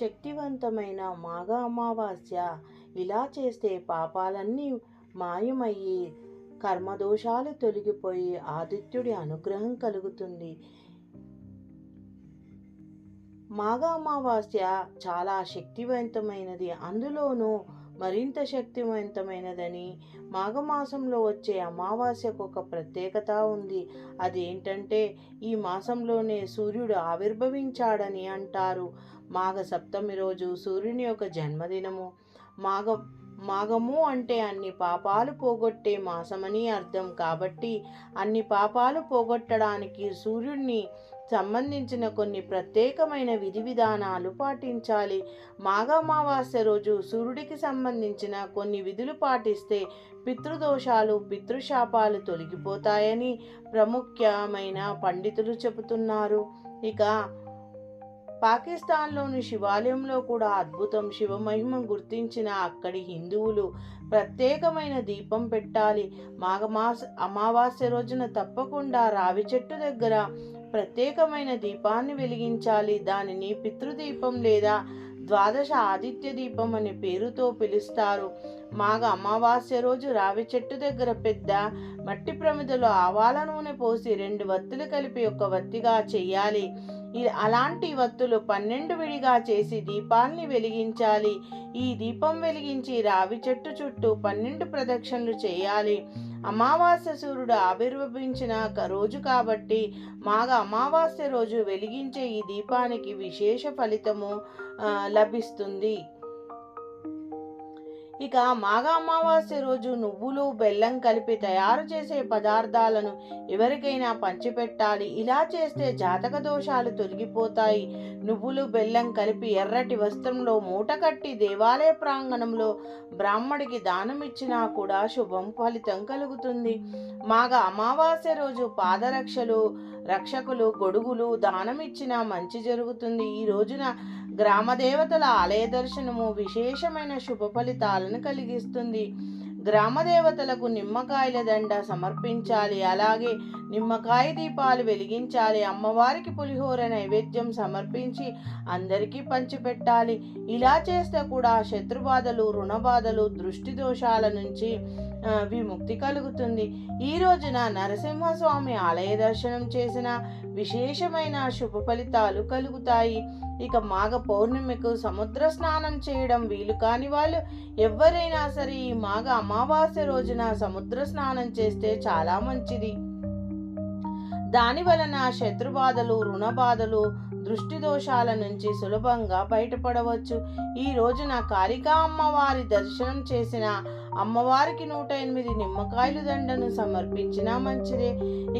శక్తివంతమైన మాఘ అమావాస్య. ఇలా చేస్తే పాపాలన్నీ మాయమయ్యి కర్మదోషాలు తొలగిపోయి ఆదిత్యుడి అనుగ్రహం కలుగుతుంది. మాఘ అమావాస్య చాలా శక్తివంతమైనది. అందులోనూ మరింత శక్తివంతమైనదని మాఘమాసంలో వచ్చే అమావాస్యకు ఒక ప్రత్యేకత ఉంది. అదేంటంటే ఈ మాసంలోనే సూర్యుడు ఆవిర్భవించాడని అంటారు. మాఘ సప్తమి రోజు సూర్యుని యొక్క జన్మదినము. మాఘ మాఘము అంటే అన్ని పాపాలు పోగొట్టే మాసమని అర్థం. కాబట్టి అన్ని పాపాలు పోగొట్టడానికి సూర్యుడిని సంబంధించిన కొన్ని ప్రత్యేకమైన విధి విధానాలు పాటించాలి. మాఘమావాస్య రోజు సూర్యుడికి సంబంధించిన కొన్ని విధులు పాటిస్తే పితృదోషాలు పితృశాపాలు తొలగిపోతాయని ప్రాముఖ్యమైన పండితులు చెబుతున్నారు. ఇక పాకిస్తాన్లోని శివాలయంలో కూడా అద్భుతం శివమహిమ గుర్తించిన అక్కడి హిందువులు ప్రత్యేకమైన దీపం పెట్టాలి. మాఘమాస అమావాస్య రోజున తప్పకుండా రావి చెట్టు దగ్గర ప్రత్యేకమైన దీపాన్ని వెలిగించాలి. దానిని పితృదీపం లేదా ద్వాదశ ఆదిత్య దీపం అనే పేరుతో పిలుస్తారు. మాఘ అమావాస్య రోజు రావి చెట్టు దగ్గర పెద్ద మట్టి ప్రమిదలో ఆవాల నూనె పోసి రెండు వత్తులు కలిపి ఒక వత్తిగా చేయాలి. అలాంటి వత్తులు పన్నెండు విడిగా చేసి దీపాల్ని వెలిగించాలి. ఈ దీపం వెలిగించి రావి చెట్టు చుట్టూ పన్నెండు ప్రదక్షిణలు చేయాలి. అమావాస్య సూర్యుడు ఆవిర్భవించిన రోజు కాబట్టి మాఘ అమావాస్య రోజు వెలిగించే ఈ దీపానికి విశేష ఫలితము లభిస్తుంది. ఇక మాఘ అమావాస్య రోజు నువ్వులు బెల్లం కలిపి తయారు చేసే పదార్థాలను ఎవరికైనా పంచిపెట్టాలి. ఇలా చేస్తే జాతక దోషాలు తొలగిపోతాయి. నువ్వులు బెల్లం కలిపి ఎర్రటి వస్త్రంలో మూట కట్టి దేవాలయ ప్రాంగణంలో బ్రాహ్మడికి దానం ఇచ్చినా కూడా శుభం ఫలితం కలుగుతుంది. మాఘ అమావాస్య రోజు పాదరక్షలు రక్షకులు గొడుగులు దానం ఇచ్చినా మంచి జరుగుతుంది. ఈ రోజున గ్రామ దేవతల ఆలయ దర్శనము విశేషమైన శుభ ఫలితాలను కలిగిస్తుంది. గ్రామ దేవతలకు నిమ్మకాయల దండ సమర్పించాలి. అలాగే నిమ్మకాయ దీపాలు వెలిగించాలి. అమ్మవారికి పులిహోర నైవేద్యం సమర్పించి అందరికీ పంచిపెట్టాలి. ఇలా చేస్తే కూడా శత్రుబాధలు రుణబాధలు దృష్టి దోషాల నుంచి విముక్తి కలుగుతుంది. ఈ రోజున నరసింహస్వామి ఆలయ దర్శనం చేసిన విశేషమైన శుభ ఫలితాలు కలుగుతాయి. ఇక మాఘ పౌర్ణమికు సముద్ర స్నానం చేయడం వీలు కాని వాళ్ళు ఎవరైనా సరే ఈ మాఘ అమావాస్య రోజున సముద్ర స్నానం చేస్తే చాలా మంచిది. దాని వలన శత్రుబాధలు రుణబాధలు దృష్టి దోషాల నుంచి సులభంగా బయటపడవచ్చు. ఈ రోజున కాళికా అమ్మవారి దర్శనం చేసిన అమ్మవారికి నూట ఎనిమిది నిమ్మకాయలు దండను సమర్పించినా మంచిదే.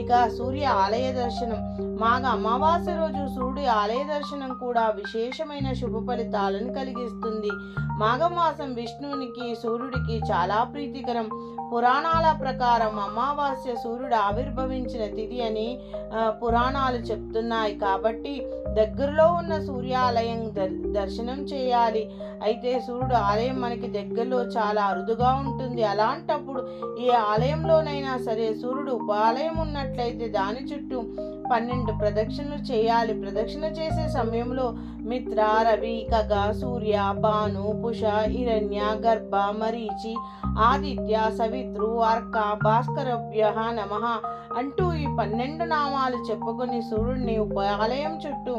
ఇక సూర్య ఆలయ దర్శనం. మాఘ అమావాస్య రోజు సూర్యుడి ఆలయ దర్శనం కూడా విశేషమైన శుభ ఫలితాలను కలిగిస్తుంది. మాఘమాసం విష్ణువునికి సూర్యుడికి చాలా ప్రీతికరం. పురాణాల ప్రకారం అమావాస్య సూర్యుడు ఆవిర్భవించిన తిథి అని పురాణాలు చెప్తున్నాయి. కాబట్టి దగ్గరలో ఉన్న సూర్యాలయం దర్ దర్శనం చేయాలి. అయితే సూర్యుడు ఆలయం మనకి దగ్గరలో చాలా అరుదుగా ఉంటుంది. అలాంటప్పుడు ఏ ఆలయంలోనైనా సరే సూర్యుడు ఉపాలయం ఉన్నట్లయితే దాని చుట్టూ పన్నెండు ప్రదక్షిణలు చేయాలి. ప్రదక్షిణ చేసే సమయంలో మిత్ర రవి కగ సూర్య భాను పుష హిరణ్య గర్భ మరీచి ఆదిత్య సవిత్రు అర్క భాస్కరభ్య నమ అంటూ ఈ పన్నెండు నామాలు చెప్పుకుని సూర్యుడిని ఉపాలయం చుట్టూ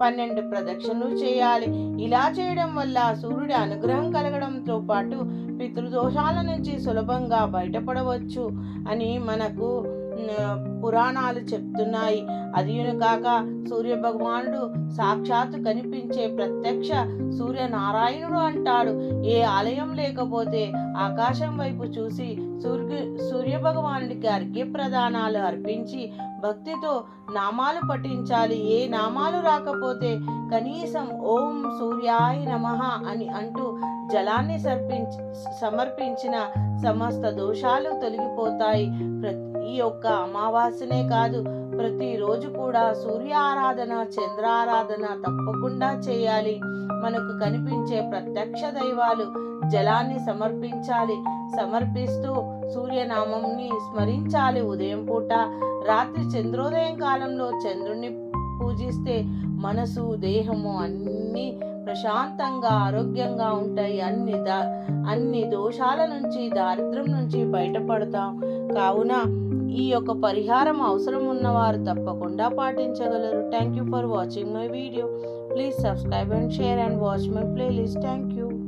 పన్నెండు ప్రదక్షిణలు చేయాలి. ఇలా చేయడం వల్ల సూర్యుడి అనుగ్రహం కలగడంతో పాటు పితృదోషాల నుంచి సులభంగా బయటపడవచ్చు అని మనకు పురాణాలు చెప్తున్నాయి. అదియును కాక సూర్య భగవానుడు సాక్షాత్తు కనిపించే ప్రత్యక్ష సూర్యనారాయణుడు అంటాడు. ఏ ఆలయం లేకపోతే ఆకాశం వైపు చూసి సూర్య సూర్య భగవానుడికి అర్ఘ్య ప్రదానాలు అర్పించి భక్తితో నామాలు పఠించాలి. ఏ నామాలు రాకపోతే కనీసం ఓం సూర్యాయ నమః అని అంటూ జలాన్ని సర్పించి సమర్పించిన సమస్త దోషాలు తొలగిపోతాయి. ప్రతి ఈ యొక్క అమావాస్యనే కాదు ప్రతిరోజు కూడా సూర్య ఆరాధన చంద్ర ఆరాధన తప్పకుండా చేయాలి. మనకు కనిపించే ప్రత్యక్ష దైవాలు జలాన్ని సమర్పించాలి. సమర్పిస్తూ సూర్యనామంని స్మరించాలి. ఉదయం పూట రాత్రి చంద్రోదయం కాలంలో చంద్రుణ్ణి పూజిస్తే మనసు దేహము అన్నీ ప్రశాంతంగా ఆరోగ్యంగా ఉంటాయి. అన్ని దా అన్ని దోషాల నుంచి దారిద్ర్యం నుంచి బయటపడతాం. కావున ఈ యొక్క పరిహారం అవసరం ఉన్నవారు తప్పకుండా పాటించగలరు. Thank you for watching my video please subscribe and share and watch my playlist thank you